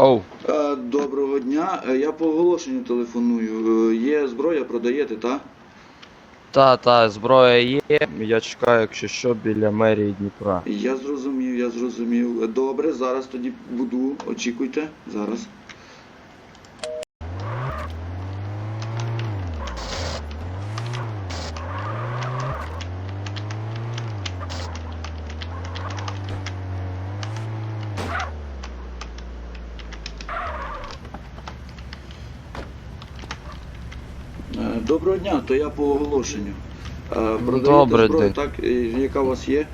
Оу, Е, Доброго дня. Е, Я по оголошенню телефоную. Е, Є зброя, продаєте, так? та, та, зброя є. Я чекаю, якщо що, біля мерії Дніпра. Я зрозумів, я зрозумів. Е, Добре, зараз тоді буду. Очікуйте. Зараз. Е, Доброго дня, то я по оголошенню. Е, Продаєте Добрий зброю, день. так? Яка у вас є?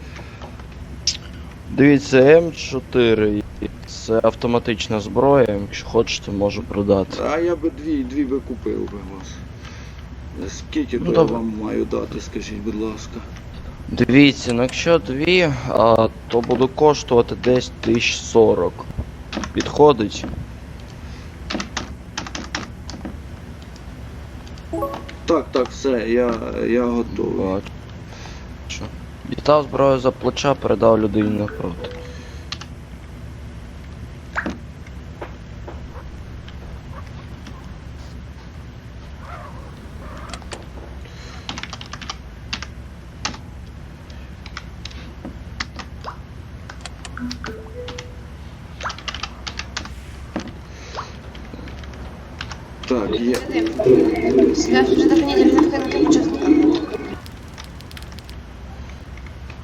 Дивіться, М4. Це автоматична зброя, якщо хочете, можу продати. А я би дві, дві би купив би вас. Скільки Ну, то я добре. вам маю дати, скажіть, будь ласка. Дивіться, ну якщо дві, а, то буду коштувати десь 1040. Підходить? Так, так, все, я, я готовий. Бачу. Дістав зброю за плеча, передав людині напроти. Так, є.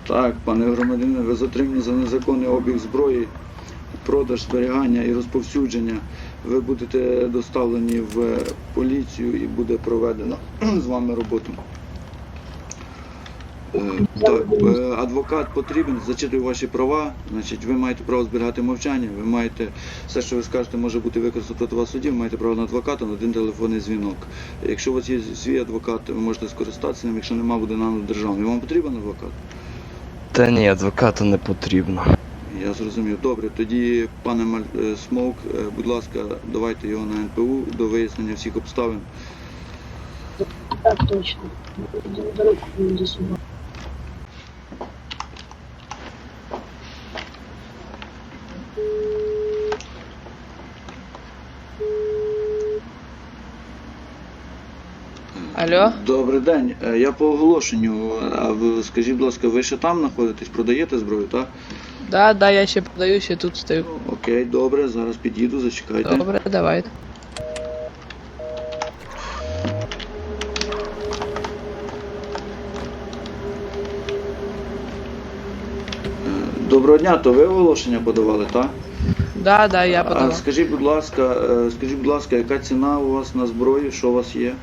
Так, пане громадянине, ви затримані за незаконний обіг зброї, продаж, зберігання і розповсюдження. Ви будете доставлені в поліцію і буде проведено з вами роботу. Е, Так, е, адвокат потрібен, зачитую ваші права. Значить, ви маєте право зберігати мовчання, ви маєте все, що ви скажете, може бути використано проти вас суді, ви маєте право на адвоката на один телефонний дзвінок. Якщо у вас є свій адвокат, ви можете скористатися ним, якщо нема, буде нам державний. Вам потрібен адвокат? Та ні, адвоката не потрібно. Я зрозумів. Добре, тоді, пане Маль- е, Смоук, будь ласка, давайте його на НПУ до вияснення всіх обставин. Так точно. До. Алло? Добрий день. Е, Я по оголошенню. А ви скажіть, будь ласка, ви ще там знаходитесь, продаєте зброю, так? Да, да, я ще продаю, ще тут стою. Окей, добре, зараз під'їду, зачекайте. Добре, давай. Е, Доброго дня, то ви оголошення подавали, так? Да, да, я А скажіть, будь ласка, е, скажіть, будь ласка, яка ціна у вас на зброю, що у вас є?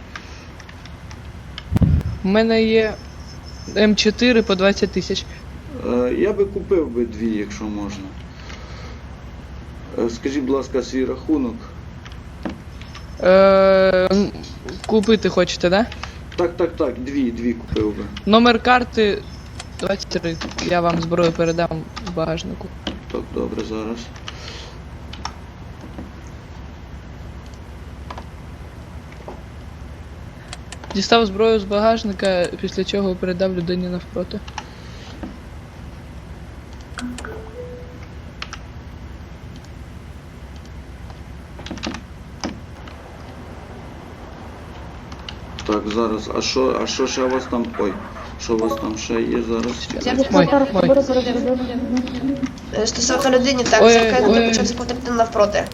У мене є М4 по 20 тисяч. Е, Я би купив би дві, якщо можна. Е, Скажіть, будь ласка, свій рахунок. Е, купити хочете, да? Так, так, так, дві, дві купив би. Номер карти 23. Я вам зброю передам в багажнику. Так, добре, зараз. Дістав зброю з багажника, після чого передав людині навпроти. Так, зараз. А що, а що ще у вас там? Ой, що у вас там ще є зараз? Ой, ой. Е, Стосовно людині, так, Ой, захоронити ой. почав заплатити навпроти.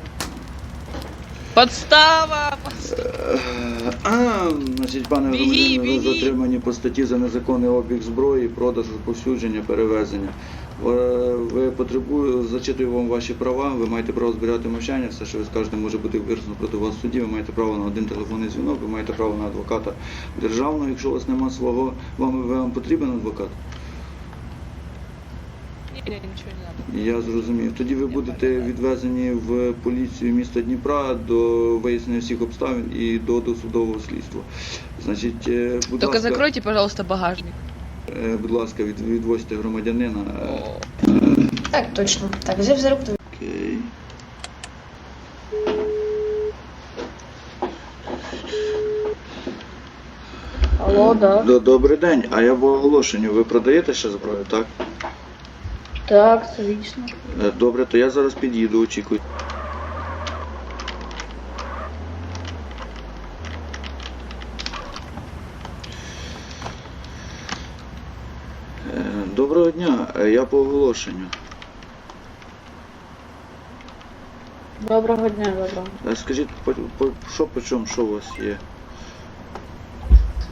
Подстава! Е, А, значить, пане громадянину, громадянин, ви затримані по статті за незаконний обіг зброї, продаж, розповсюдження, перевезення. Ви, ви потребуєте, зачитую вам ваші права, ви маєте право збирати мовчання, все, що ви скажете, може бути використано проти вас в суді, ви маєте право на один телефонний дзвінок, ви маєте право на адвоката державного, якщо у вас нема свого, вам, вам потрібен адвокат? Ні, ні, нічого не треба. Я зрозумів. Тоді ви будете відвезені в поліцію міста Дніпра до вияснення всіх обставин і до досудового слідства. Значить, е, будь Только ласка, закройте, пожалуйста, багажник. е, будь ласка, від, відвозьте громадянина. Е, Так, точно. Так, взяв за руку. Окей. Алло, да. До- Добрий день. А я по оголошенню. Ви продаєте ще зброю, так? Так, все звісно. Е, добре, то я зараз під'їду, очікую. Е, доброго дня, е, я по оголошенню. Доброго дня, доброго. Скажіть, по, по, що по чому, що у вас є?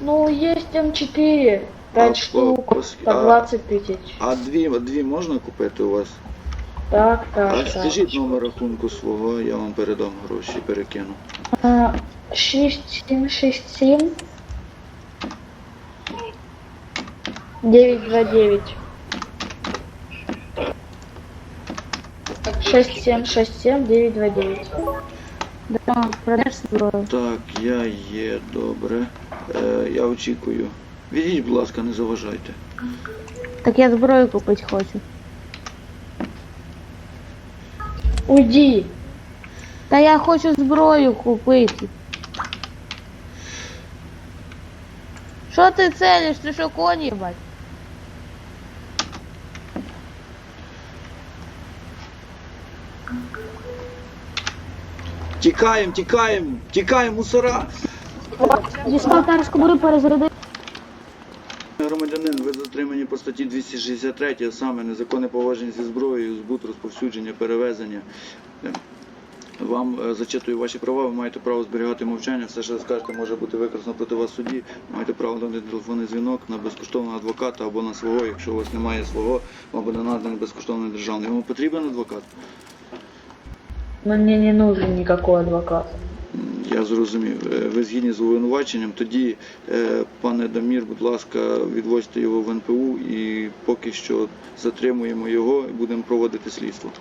Ну, є М4. 5 штук, по- по- по а- 20 тысяч. А дві, дві можна купити у вас? Так, так, А так. скажіть номер рахунку свого, я вам передам гроші, перекину. А, 6767 929 6767 929 Да, продаж зброю. Так, я є, добре. Е, я очікую. Відійдіть, будь ласка, не заважайте. Так я зброю купити хочу. Уйди! Та я хочу зброю купити. Що ти целиш? Ти що коні, бать? Тікаємо, тікаємо, тікаємо, мусора! Дістав скобури перезаряди. Громадянин, ви затримані по статті 263, саме незаконне поводження зі зброєю, збут, розповсюдження, перевезення. Вам е, зачитую ваші права, ви маєте право зберігати мовчання, все, що скажете, може бути використано проти вас в суді. Маєте право на телефонний дзвінок на безкоштовного адвоката або на свого. Якщо у вас немає свого, вам буде наданий безкоштовний державний. Вам потрібен адвокат? Но мне не нужен никакой адвокат. Я зрозумів. Е, Ви згідні з обвинуваченням. Тоді, е, пане Дамір, будь ласка, відвозьте його в НПУ і поки що затримуємо його і будемо проводити слідство.